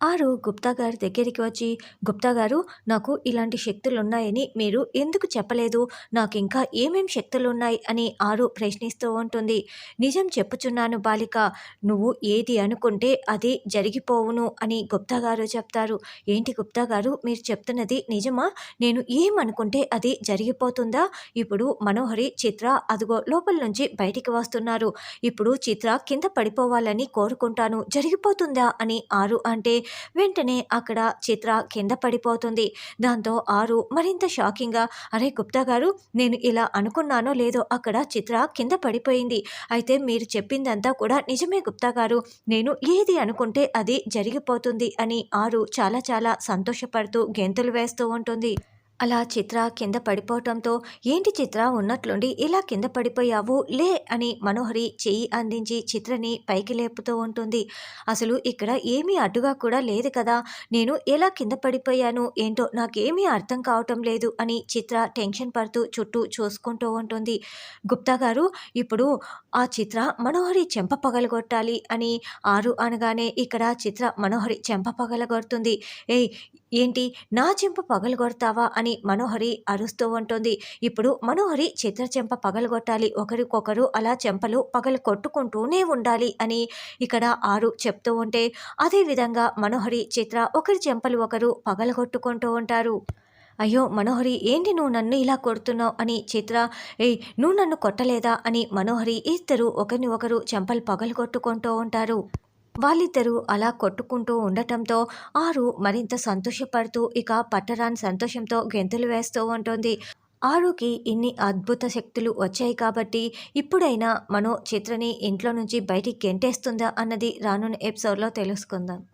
ఆరు గుప్తా గారి దగ్గరికి వచ్చి గుప్తా గారు నాకు ఇలాంటి శక్తులు ఉన్నాయని మీరు ఎందుకు చెప్పలేదు? నాకు ఇంకా ఏమేం శక్తులు ఉన్నాయి అని ఆరు ప్రశ్నిస్తూ ఉంటుంది. నిజం చెప్పుచున్నాను బాలిక నువ్వు ఏది అనుకుంటే అది జరిగిపోవును అని గుప్తా గారు చెప్తారు. ఏంటి గుప్తా గారు మీరు చెప్తున్నది నిజమా? నేను ఏమనుకుంటే అది జరిగిపోతుందా? ఇప్పుడు మనోహరి చిత్ర అదిగో లోపల నుంచి బయటికి వస్తున్నారు. ఇప్పుడు చిత్ర కింద పడిపోవాలని కోరుకుంటాను. జరిగిపోతుందా? అని ఆరు అంటే వెంటనే అక్కడ చిత్ర కింద పడిపోతుంది. దాంతో ఆరు మరింత షాకింగ్గా అరే గుప్తా గారు నేను ఇలా అనుకున్నానో లేదో అక్కడ చిత్ర కింద పడిపోయింది. అయితే మీరు చెప్పిందంతా కూడా నిజమే గుప్తా గారు. నేను ఏది అనుకుంటే అది జరిగిపోతుంది అని ఆరు చాలా చాలా సంతోషపడుతూ గెంతులు వేస్తూ ఉంటుంది. అలా చిత్ర కింద పడిపోవటంతో ఏంటి చిత్ర ఉన్నట్లుండి ఇలా కింద పడిపోయావు? లే అని మనోహరి చెయ్యి అందించి చిత్రని పైకి లేపుతూ ఉంటుంది. అసలు ఇక్కడ ఏమీ అడ్డుగా కూడా లేదు కదా. నేను ఎలా కింద పడిపోయాను? ఏంటో నాకేమీ అర్థం కావటం లేదు అని చిత్ర టెన్షన్ పడుతూ చుట్టూ చూసుకుంటూ ఉంటుంది. గుప్తా గారు ఇప్పుడు ఆ చిత్ర మనోహరి చెంప పగలగొట్టాలి అని ఆరు అనగానే ఇక్కడ చిత్ర మనోహరి చెంప పగలగొడుతుంది. ఏయ్ ఏంటి? నా చెంప పగలగొడతావా? అని మనోహరి అరుస్తూ ఉంటుంది. ఇప్పుడు మనోహరి చిత్ర చెంప పగలగొట్టాలి. ఒకరికొకరు అలా చెంపలు పగలు కొట్టుకుంటూనే ఉండాలి అని ఇక్కడ ఆరు చెప్తూ ఉంటే అదేవిధంగా మనోహరి చిత్ర ఒకరి చెంపలు ఒకరు పగలగొట్టుకుంటూ ఉంటారు. అయ్యో మనోహరి ఏంటి నువ్వు నన్ను ఇలా కొడుతున్నావు? అని చిత్ర ఏయ్ నువ్వు నన్ను కొట్టలేదా? అని మనోహరి ఇద్దరు ఒకరిని ఒకరు చెంపలు పగలు కొట్టుకుంటూ ఉంటారు. వాళ్ళిద్దరూ అలా కొట్టుకుంటూ ఉండటంతో ఆరు మరింత సంతోషపడుతూ ఇక పట్టరాని సంతోషంతో గెంతులు వేస్తూ ఉంటుంది. ఆరుకి ఇన్ని అద్భుత శక్తులు వచ్చాయి కాబట్టి ఇప్పుడైనా మనో చిత్రని ఇంట్లో నుంచి బయటికి గెంటేస్తుందా అన్నది రానున్న ఎపిసోడ్లో తెలుసుకుందాం.